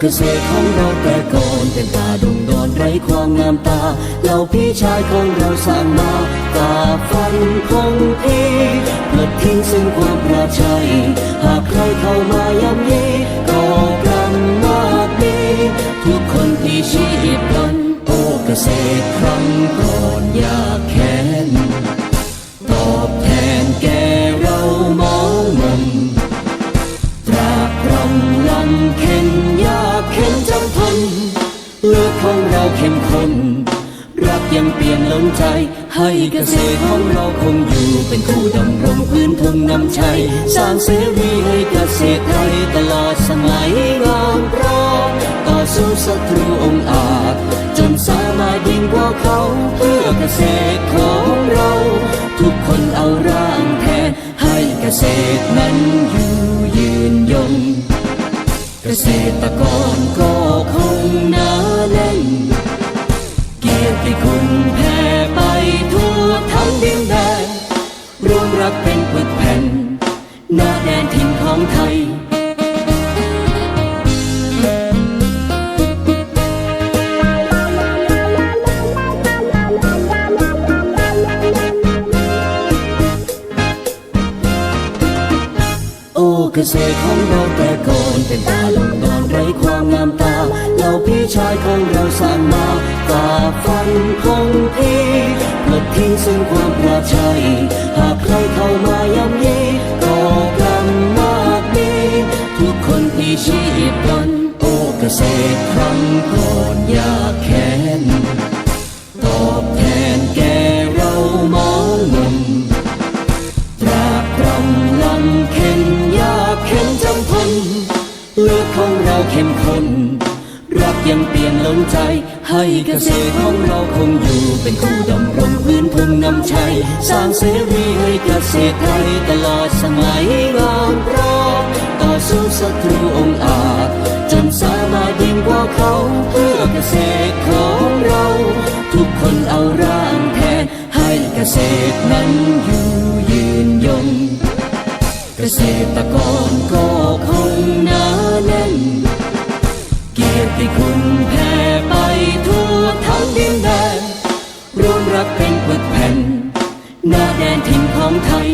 เกษตรของเราแต่ก่อนเป็นป่าดงดอนไร้ความงามตาเหล่าพี่ชายของเราสร้างมาฝ่าฟันคงพี่ปลดทิ้งซึ่งความประชัย หากใครเข้ามายำยีก็กรรมมากมีทุกคนที่ชีพพลันโอเกษตรครั้งก่อนยา ของเราเข้มข้นรักยังเปลี่ยนล้นใจ ให้เกษตรของเราคงอยู่เป็นคู่ดำรงพื้นทุ่งนำชัยสร้างเสรีให้เกษตรไทยตลอดสมัยงามพร้อมต่อสู้ศัตรูองอาจ จนสามารถยิงกว่าเขาเพื่อเกษตรของเรา ทุกคนเอาร่างแทนให้เกษตรนั้นอยู่ยืนยง เกษตรกรก็ แผ่ไปทั่วทั้งดินแดนรวมรักเป็นปึกแผ่นหน้าแดนถิ่นของไทยโอ้เกษตรของเราแต่ก่อนเป็นตาลงดอนไร้ความงามตาเหล่าพี่ชายของเราสร้างมา ฝ่าฟันคงพี่ปลดทิ้งซึ่งความประชัยหากใครเข้ามายำยีก็กรรมากมีทุกคนที่ชีพพลันโอเกษตรครั้งก่อนอยากแค้นตอบแทนแก่เรามองมนตราบรำลำเข็นยากเข็นจำทนเลือดของเราเข้มข้น ยังเปลี่ยนล้นใจ ให้เกษตรของเราคงอยู่เป็นคู่ดำรงพื้นทุ่งนำชัย สร้างเสรีให้เกษตรไทยตลอดสมัยงามพร้อมต่อสู้ศัตรูองอาจ จนสามารถยิ่งกว่าเขา เพื่อเกษตรของเรา ทุกคนเอาร่างแทนให้เกษตรนั้นอยู่ยืนยง เกษตรกรก็ค ที่คุณแผ่ไปทั่วทั้งดินแดนรวมรักเป็นปึกแผ่นหน้าแดนถิ่นของไทย